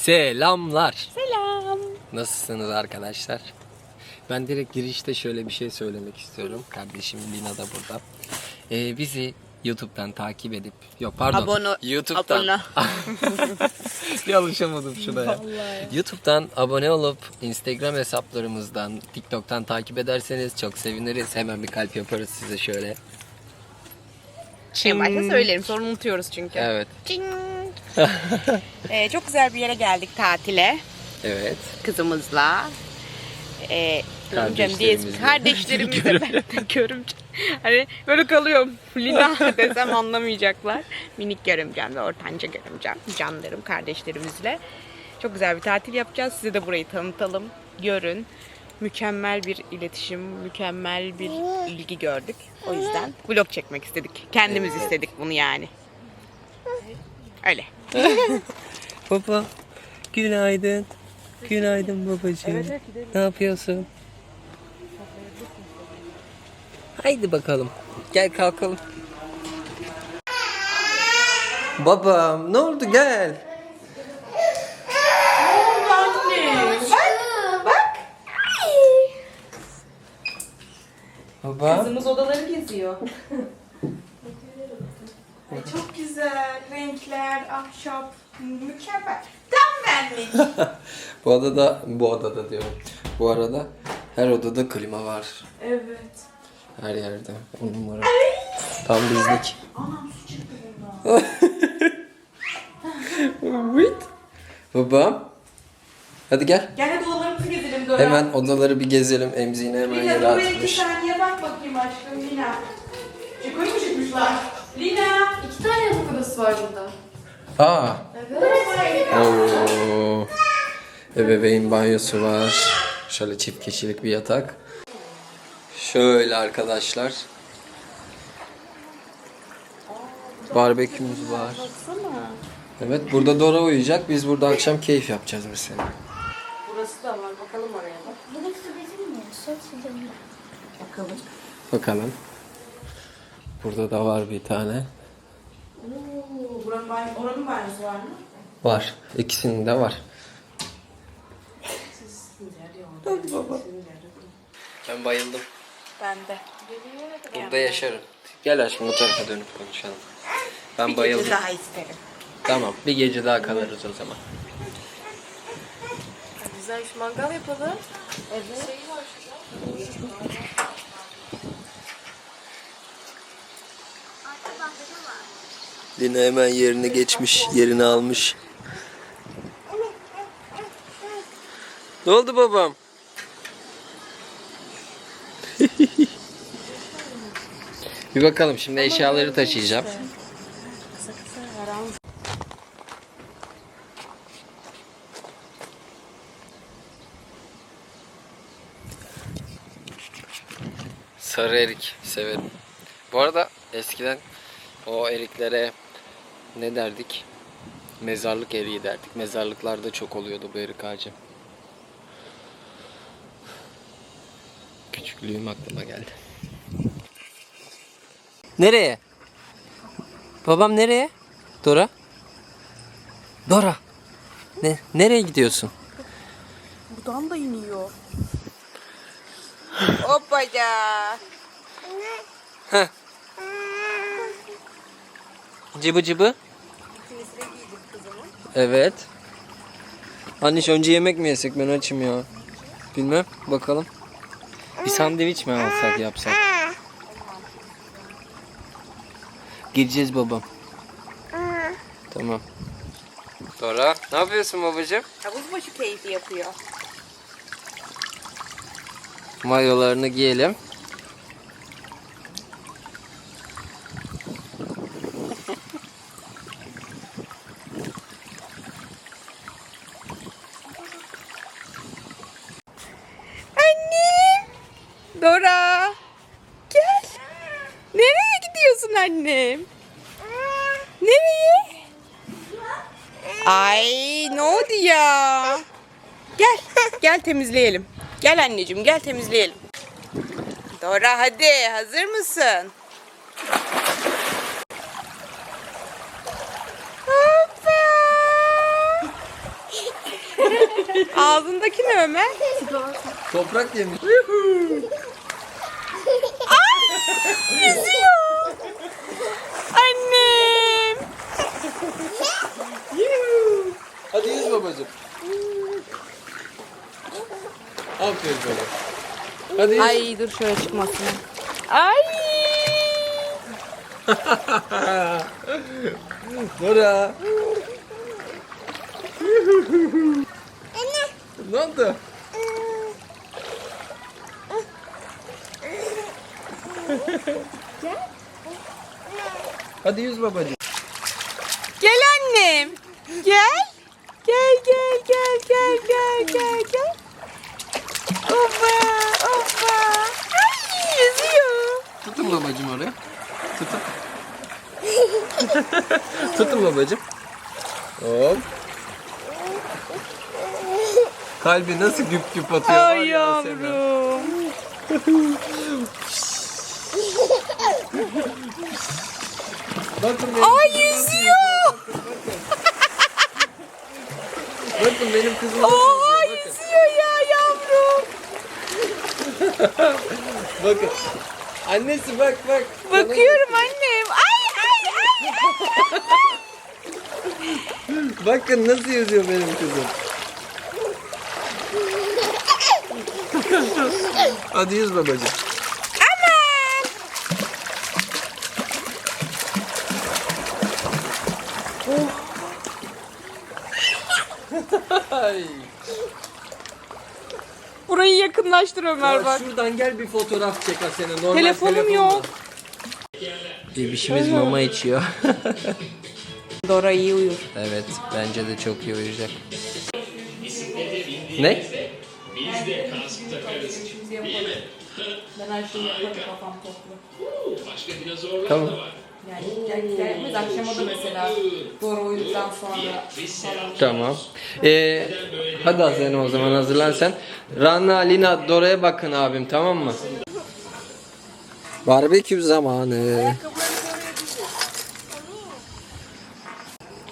Selamlar. Selam. Nasılsınız arkadaşlar? Ben direkt girişte şöyle bir şey söylemek istiyorum. Kardeşim Lina da burada. Ee, bizi YouTube'dan takip edip yok pardon Abone- YouTube'dan abone. alışamadım şuraya. YouTube'dan abone olup Instagram hesaplarımızdan TikTok'tan takip ederseniz çok seviniriz. Hemen bir kalp yaparız size şöyle. En başta söylerim sonra unutuyoruz çünkü. Evet. Çing. Ee, çok güzel bir yere geldik tatile Evet. kızımızla. Ee, görümcem diye Kardeşlerimizle. kardeşlerimizle ben de görümcem. Hani böyle kalıyorum. Lina desem anlamayacaklar. Minik görümcem ve ortanca görümcem. Canlarım kardeşlerimizle. Çok güzel bir tatil yapacağız. Size de burayı tanıtalım. Görün. Mükemmel bir iletişim, mükemmel bir ilgi gördük. O yüzden vlog çekmek istedik. Kendimiz istedik bunu yani. Öyle. Baba, günaydın. Günaydın babacığım. ne yapıyorsun? Haydi bakalım. Gel kalkalım. Babam ne oldu gel. Baba. Kızımız odaları geziyor. Çok güzel renkler, ahşap, mükemmel. Tam benlik. bu odada, bu odada diyorum. Bu arada her odada klima var. evet. Her yerde. On numara. Tam bizlik. Anam su çıktı bundan. Evet. Babam. Hadi gel. Gel hadi odalarımızı gezelim Dora. Hemen odaları bir gezelim. Emziğini hemen Lina yere buraya iki atmış. saniye bak bakayım aşkım Lina. Çıkıyor mu çıkmışlar? Lina. Tane yatak odası var burada. Aa. Oo. Ebeveyn banyosu var. Şöyle çift kişilik bir yatak. Şöyle arkadaşlar. Barbekümüz var. Evet burada Dora uyuyacak. Biz burada akşam keyif yapacağız mesela. Burası da var. Bakalım oraya da. Bakalım. Bakalım. Burada da var bir tane. Oo, buranın, oranın banyosu var mı? Var. İkisinin de var. Ben bayıldım. Ben de. Burada yaşarım. Gel aşkım bu tarafa dönüp konuşalım. Ben Bir bayıldım. gece daha isterim. Tamam bir gece daha kalırız o zaman. Güzel bir mangal yapalım. Lina hemen yerine geçmiş, yerini almış. Ne oldu babam? bir bakalım şimdi eşyaları taşıyacağım. Sarı erik severim. Bu arada eskiden o eriklere ne derdik? Mezarlık eriği derdik. Mezarlıklarda çok oluyordu bu erik ağacı. Küçüklüğüm aklıma geldi. Nereye? Babam nereye? Dora? Dora. Ne nereye gidiyorsun? Buradan da iniyor. Hoppaca. Cıbı cıbı. Evet. Anne önce yemek mi yesek ben açım ya. Bilmem bakalım. Bir sandviç mi alsak yapsak? Gireceğiz babam. Tamam. Dora ne yapıyorsun babacığım? Havuz başı keyfi yapıyor. Mayolarını giyelim. Annem. Dora. Gel. Nereye gidiyorsun annem? Nereye? Ay ne oldu ya? Gel. Gel temizleyelim. Gel anneciğim gel temizleyelim. Dora hadi hazır mısın? Hoppa. Ağzındaki ne Ömer? Toprak yemiş. Yüzüyor. Annem. Hadi yüz babacığım. Aferin sana. Hadi yüz. Ay dur şöyle çıkmasın. Ay. Dora. ne oldu? Hadi yüz babacığım. Gel. Gel. Gel gel gel gel gel gel. Oba oba. Ay yüzüyor. Tutun babacığım oraya. Tutun. Tutun babacığım. Hop. Kalbi nasıl güp güp atıyor var Ay ya Sena. yavrum. Bakın benim Ay yüzüyor. Bakın benim kızım nasıl Oha yüzüyor. yüzüyor ya yavrum. Bakın. Bakın. Annesi bak bak. Sana Bakıyorum annem. Ay ay ay. Bakın nasıl yüzüyor benim kızım. Hadi yüz babacığım. Aman. Ay. Burayı yakınlaştır Ömer Ya bak. şuradan gel bir fotoğraf çek Asena. Normal Telefonum telefonla. yok. Bebişimiz mama içiyor. Dora iyi uyur. evet bence de çok iyi uyuyacak. Ne? Ben her şeyi yaparım kafam toplu. Tamam. Yani yani gelmez akşama da mesela doğru uyuduktan sonra falan. Tamam. Ee, hadi Asena o zaman hazırlan sen. Rana, Lina, Dora'ya bakın abim tamam mı? Barbekü zamanı.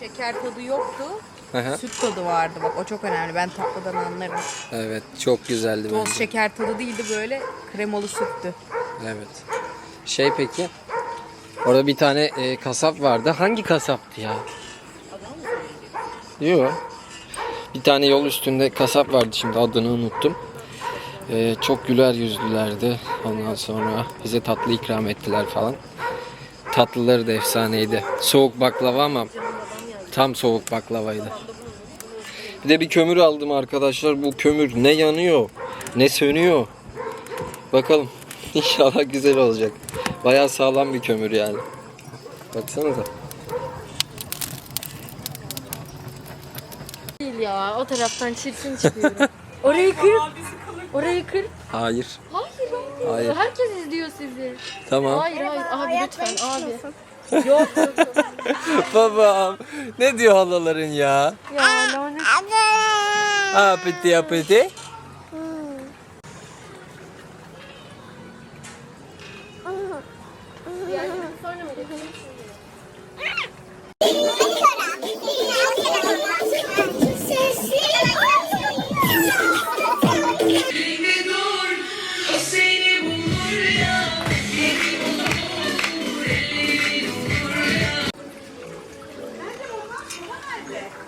Şeker tadı yoktu. Hı. Süt tadı vardı bak o çok önemli. Ben tatlıdan anlarım. evet çok güzeldi Toz bence. şeker tadı değildi böyle kremalı süttü. Evet. Şey peki. Orada bir tane e, kasap vardı. Hangi kasaptı ya? Yok. Bir tane yol üstünde kasap vardı şimdi adını unuttum. E, çok güler yüzlülerdi. Ondan sonra bize tatlı ikram ettiler falan. Tatlıları da efsaneydi. Soğuk baklava ama tam soğuk baklavaydı. Bir de bir kömür aldım arkadaşlar. Bu kömür ne yanıyor ne sönüyor. Bakalım. İnşallah güzel olacak. Bayağı sağlam bir kömür yani. Baksanıza. Değil ya o taraftan çirkin çıkıyorum. Orayı kır. Orayı kır. Hayır. Hayır hayır. Hayır. Herkes izliyor sizi. Tamam. Hayır hayır abi lütfen abi. Yok yok yok. Babam. Ne diyor halaların ya? Ya lanet. Apeti apeti.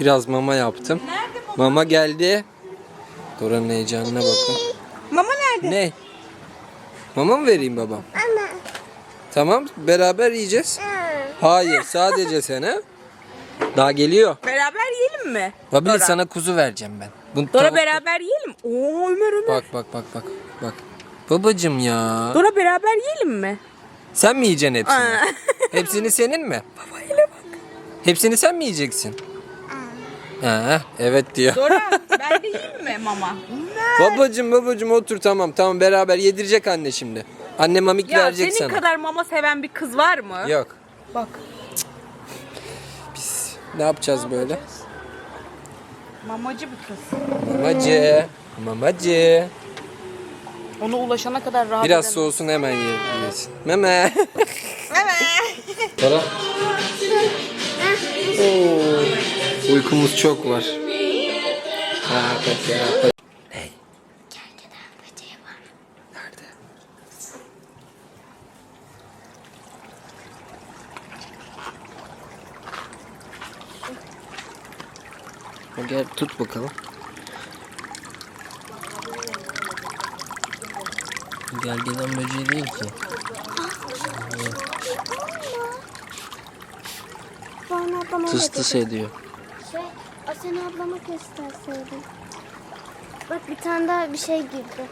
Biraz mama yaptım. Mama geldi. Dora'nın heyecanına bakın. Mama nerede? Ne? Mama mı vereyim babam? Tamam beraber yiyeceğiz. Hayır sadece sen ha. Daha geliyor. Beraber yiyelim mi? Babili Dora. sana kuzu vereceğim ben. Bunu Dora tavuk- beraber yiyelim. Oo Ömer Ömer. Bak bak bak bak. Bak. Babacım ya. Dora beraber yiyelim mi? Sen mi yiyeceksin hepsini? Aa. Hepsini senin mi? Hepsini sen mi yiyeceksin? Ha, evet diyor. Dora ben de yiyeyim mi mama? babacım babacım otur tamam tamam beraber yedirecek anne şimdi. Anne mamik Ya verecek senin sana. kadar mama seven bir kız var mı? Yok. Bak Biz ne yapacağız böyle? mamacı bir kız. Mamacı. Mamacı. Ona ulaşana kadar rahat Biraz edemem. soğusun hemen ye- yesin. Meme. Meme. Dora. Oo, uykumuz çok var. Ne? Nerede? Gel tut bakalım. Gergedan böceği değil ki. Bana ablama Tıs tıs ediyor. Seni ablama gösterseydin. Bak bir tane daha bir şey girdi.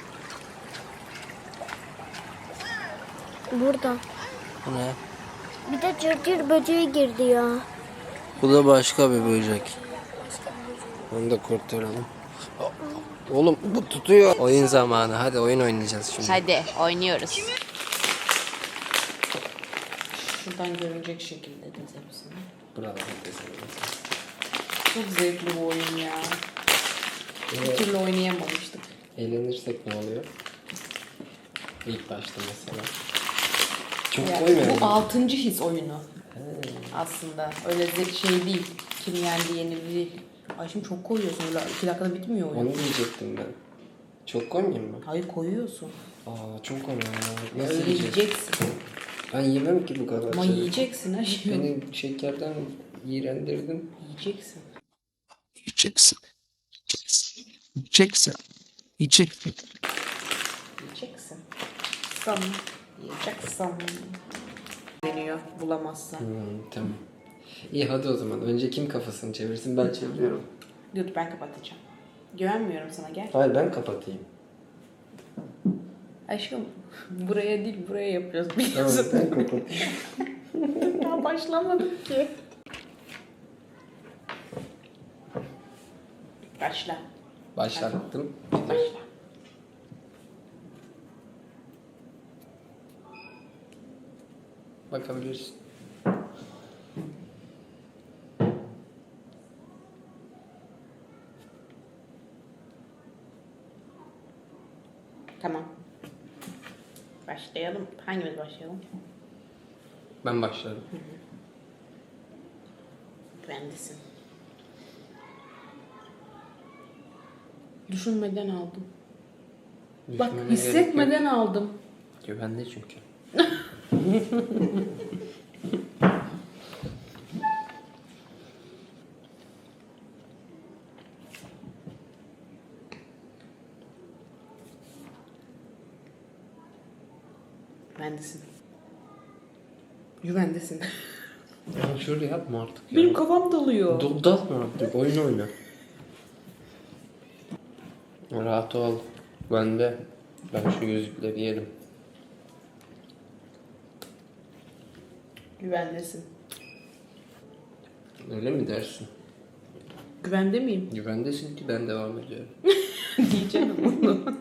Burada. Bu ne? Bir de cırcır böceği girdi ya. Bu da başka bir böcek. Onu da kurtaralım. Oğlum bu tutuyor. Oyun zamanı. Hadi oyun oynayacağız şimdi. Hadi oynuyoruz. Şuradan görünecek şekilde diz hepsini. Bravo. Çok zevkli bu oyun ya. Bir türlü oynayamamıştık. Eğlenirsek ne oluyor? İlk başta mesela. Çok Ya, koymuyorum. bu altıncı his oyunu. Aslında öyle şey değil. Kim yendi yenildi değil. Ay şimdi çok koyuyorsun öyle iki dakikada bitmiyor oyun. Onu diyecektim ben. Çok koymayayım mı? Hayır koyuyorsun. Aa çok koyuyorum. Nasıl Öyle yiyeceksin. Ben yemem ki bu kadar. Ama şey. yiyeceksin ha şimdi. Beni şekerden iğrendirdin. Yiyeceksin. Yiyeceksin. Yiyeceksin. Yiyeceksin. Yiyeceksin. Sam. Yiyeceksin. Deniyor bulamazsan. Hmm, tamam. İyi hadi o zaman. Önce kim kafasını çevirsin ben çeviriyorum. Dur ben kapatacağım. Güvenmiyorum sana gel. Hayır ben kapatayım. Aşkım buraya değil buraya yapıyoruz Tamam biliyorsun. ben kapatayım. Daha başlamadık ki. Başla. Başlattım. Başla. Bakabilirsin. Tamam. Başlayalım. Hangimiz başlayalım? Ben başlarım. Güvendesin. Düşünmeden aldım. Bak Düşünmene hissetmeden aldım. gerek yok. Güvende çünkü. Güvendesin. Güvendesin. Ya şöyle yapma artık ya. Benim kafam dalıyor. Dalma artık. Oyun oyna. Rahat ol. Ben de. Ben şu yüzükleri yerim. Güvendesin. Öyle mi dersin? Güvende miyim? Güvendesin ki ben devam ediyorum. Diyeceğim bunu.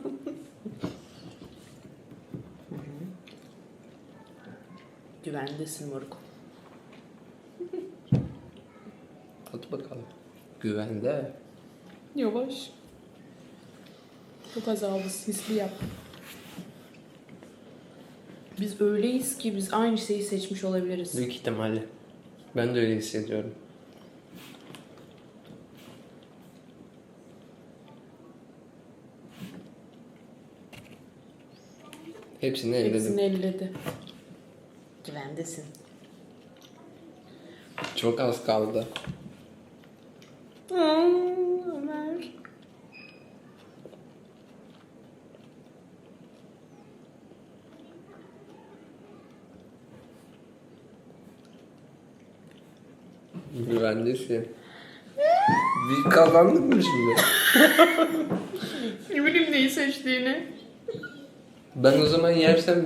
Güvendesin moruk. Hadi bakalım. Güvende. Yavaş. Çok azaldı. Sisli yap. Biz öyleyiz ki biz aynı şeyi seçmiş olabiliriz. Büyük ihtimalle. Ben de öyle hissediyorum. Hepsini elledim. Hepsini elledi. Güvendesin. Çok az kaldı. Aa, Ömer. Güvendesin. Bir kazandık mı şimdi? Ne bileyim neyi seçtiğini. Ben o zaman yersem...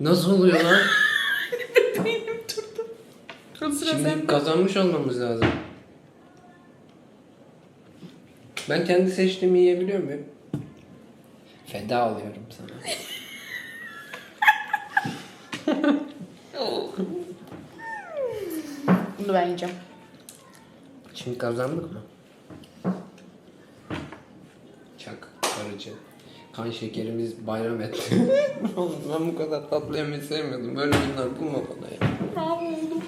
Nasıl oluyor lan? Sıra Şimdi sende. kazanmış olmamız lazım. Ben kendi seçtiğimi yiyebiliyor muyum? Feda alıyorum sana. Bunu ben yiyeceğim. Şimdi kazandık mı? Çak karıcı. Kan şekerimiz bayram etti. Ben bu kadar tatlı yemeği sevmiyordum. Böyle günler bulma bana ya. Oldu.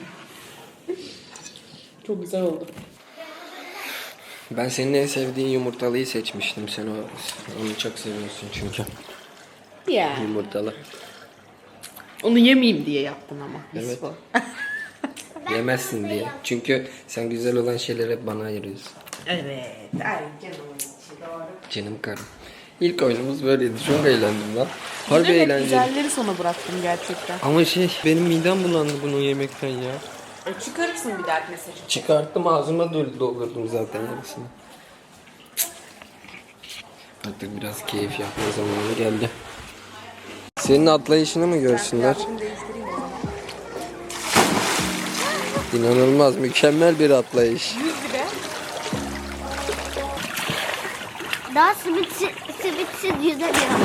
Çok güzel oldu. Ben senin en sevdiğin yumurtalıyı seçmiştim. Sen o, onu çok seviyorsun çünkü. Ya. Yumurtalı. Onu yemeyeyim diye yaptın ama. Evet. Yemezsin diye. Çünkü sen güzel olan şeyleri hep bana ayırıyorsun. Evet. Ay canım içi doğru. Canım karım. İlk oyunumuz böyleydi. Çok eğlendim lan. Harbi Hep eğlenceli. güzelleri sona bıraktım gerçekten. Ama şey benim midem bulandı bunu yemekten ya. E, çıkarırsın bir dahaki mesajı. Çıkarttım ağzıma doldurdum zaten yarısını. Artık biraz keyif yapma zamanı geldi. Senin atlayışını mı görsünler? İnanılmaz mükemmel bir atlayış. Daha simitsiz, simitsiz yüzemiyorum.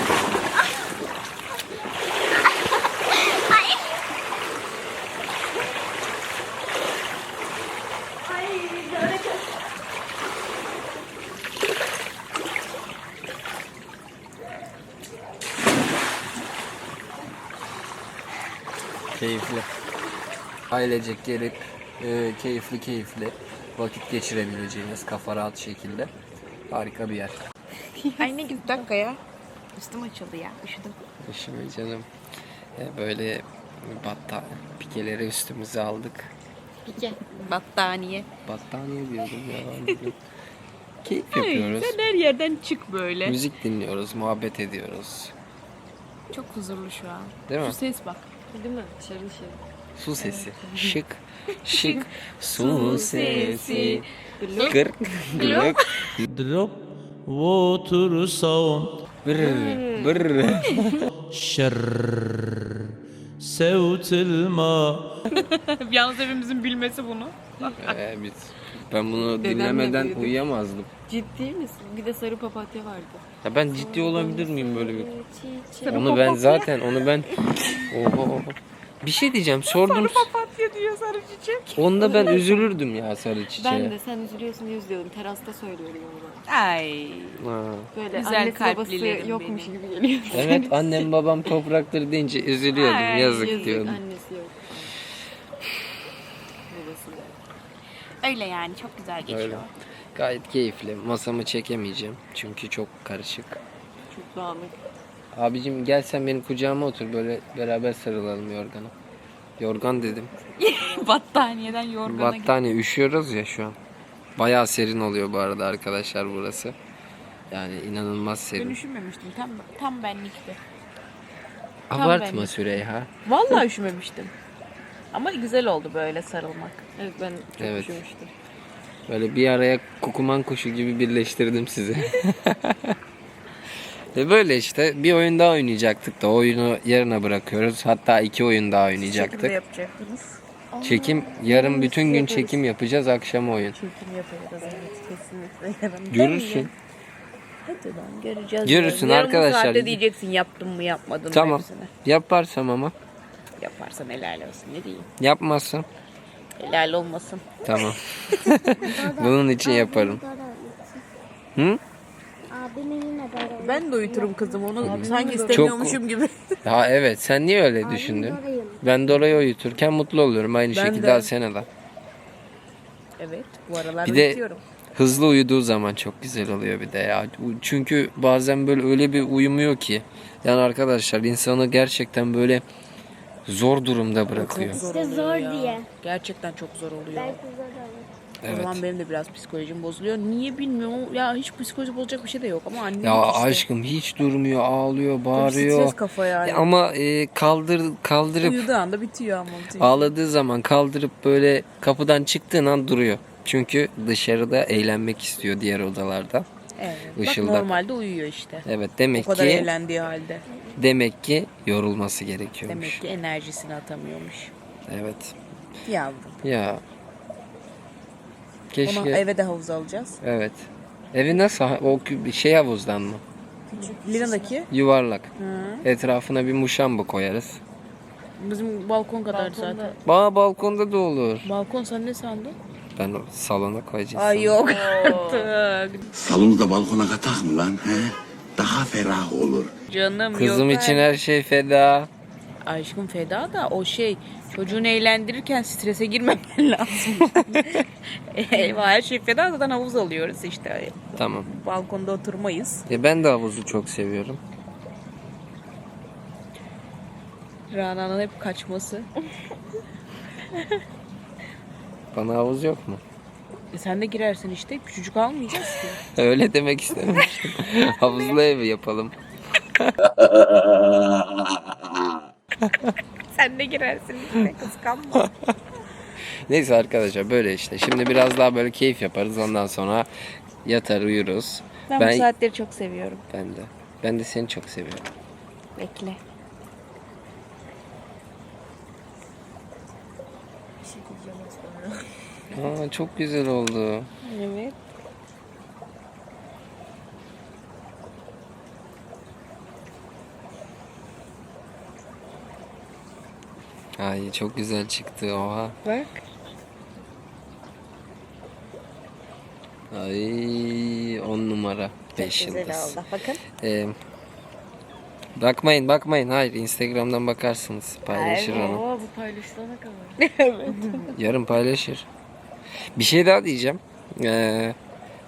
Keyifli. Ailecek gelip e, keyifli keyifli vakit geçirebileceğiniz kafa rahat şekilde harika bir yer. Ay ne güzel dakika ya. Üstüm açıldı ya. Üşüdüm. Üşüme canım. E, böyle batta pikeleri üstümüze aldık. Pike. Battaniye. Battaniye diyordum ya. Keyif yapıyoruz. Sen her yerden çık böyle. Müzik dinliyoruz, muhabbet ediyoruz. Çok huzurlu şu an. Değil mi? Şu ses bak. Değil mi? Şarıl şarıl. Su sesi. Şık. Şık. Su sesi. Gırk. Gırk. drop water sound Brr. Brr. şer sevt ilma Yalnız hepimizin bilmesi bunu. Ee, biz, ben bunu dinlemeden yapıyordu. uyuyamazdım. Ciddi misin? Bir de sarı papatya vardı. Ya ben ciddi olabilir miyim böyle bir? Onu ben zaten onu ben Oho. Bir şey diyeceğim sordum. Papatya diyor sarı çiçek. Onda ben üzülürdüm ya sarı çiçeğe. Ben de sen üzülüyorsun diye üzülüyorum. Terasta söylüyorum onu. Ay. Ha. Böyle Güzel annesi babası kalplilerim yokmuş benim. gibi geliyor. Evet annem babam topraktır deyince üzülüyordum Ay, yazık, Yazık diyordum. annesi yok. Babası da. Öyle yani çok güzel geçiyor. Öyle. Gayet keyifli. Masamı çekemeyeceğim çünkü çok karışık. Çok dağınık. Abicim gel sen benim kucağıma otur böyle beraber sarılalım yorgana. Yorgan dedim. Battaniyeden yorgana. Battaniye üşüyoruz ya şu an. Bayağı serin oluyor bu arada arkadaşlar burası. Yani inanılmaz Ben serin. üşümemiştim. Tam tam benlikti. Abartma benlik. Süreyha. Vallahi üşümemiştim. Ama güzel oldu böyle sarılmak. Evet ben çok Evet. üşümüştüm. Böyle bir araya kukuman kuşu gibi birleştirdim sizi. Ve böyle işte bir oyun daha oynayacaktık da oyunu yarına bırakıyoruz. Hatta iki oyun daha oynayacaktık. yapacaktınız? Çekim yarın bütün gün çekim yapacağız akşam oyun. Çekim yapacağız evet kesinlikle. Yarın Görürsün. Hadi lan göreceğiz. Görürsün Yarın arkadaşlar. saatte diyeceksin yaptın mı yapmadın mı Tamam. hepsini. Yaparsam ama Yaparsan helal olsun ne diyeyim. yapmazsam Helal olmasın. tamam. Bunun için yaparım. Hı? Abimin yine böyle. Ben de uyuturum kızım onu sanki istemiyormuşum gibi. Ha evet sen niye öyle düşündün? Dora'yım. Ben Dora'yı uyuturken mutlu oluyorum. Aynı Ben şekilde de. Asena da. evet bu aralar Bir de- uyutuyorum. Hızlı uyuduğu zaman çok güzel oluyor bir de ya. Çünkü bazen böyle öyle bir uyumuyor ki. Yani arkadaşlar insanı gerçekten böyle zor durumda bırakıyor. İşte zor diye. Gerçekten çok zor oluyor. Belki zor olur. O Evet. zaman benim de biraz psikolojim bozuluyor. Niye bilmiyorum. Ya hiç psikoloji bozacak bir şey de yok ama annem Ya işte. aşkım hiç durmuyor, ağlıyor, bağırıyor. Stres kafa yani. Ya Ama e, kaldır kaldırıp Uyuduğu anda bitiyor ama. Bitiyor. ağladığı zaman kaldırıp böyle kapıdan çıktığın an duruyor. Çünkü dışarıda eğlenmek istiyor diğer odalarda. Evet. Işıldak. Bak normalde uyuyor işte. Evet O demek kadar ki eğlendiği halde. demek ki yorulması gerekiyormuş. Demek ki enerjisini atamıyormuş. Evet. Yavrum. Ya. Keşke. Ona eve de havuz alacağız. Evet. Evi nasıl? O şey havuzdan mı? Lina'daki Yuvarlak. Hı. Etrafına bir muşamba koyarız. bizim balkon kadar zaten. Ba balkonda da olur. Balkon sen ne sandın? Ben o salona koyacağım. Ay yok artık. Salonu da balkona katak mı lan? He? Daha ferah olur. Canım Kızım yok. için her şey feda. Aşkım feda da o şey Çocuğunu eğlendirirken strese girmemen lazım. Eyvah her şey feda zaten havuz alıyoruz işte. Tamam. Balkonda oturmayız. Ya ben de havuzu çok seviyorum. Rana'nın hep kaçması. Bana havuz yok mu? E sen de girersin işte. Küçücük almayacağız ki. Öyle demek istemiştim. Havuzlu ev yapalım. Sen de girersin işte. Kıskanma. Neyse arkadaşlar böyle işte. Şimdi biraz daha böyle keyif yaparız. Ondan sonra yatar uyuruz. Ben, Ben- bu saatleri çok seviyorum. Ben de. Ben de seni çok seviyorum. Bekle. Aa, çok güzel oldu. Evet. Ay çok güzel çıktı oha. Bak. Ay on numara. 5 Güzel yıldız. oldu. Bakın. Ee, bakmayın bakmayın. Hayır Instagram'dan bakarsınız. Paylaşır onu. Oo, bu paylaşılana kadar. Yarın paylaşır. Bir şey daha diyeceğim. Ee,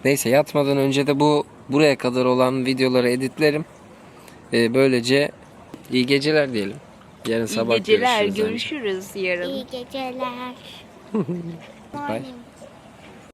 neyse yatmadan önce de bu buraya kadar olan videoları editlerim. Ee, böylece iyi geceler diyelim. Yarın İyi sabah geceler. görüşürüz. Görüşürüz yarın. İyi geceler. Bye.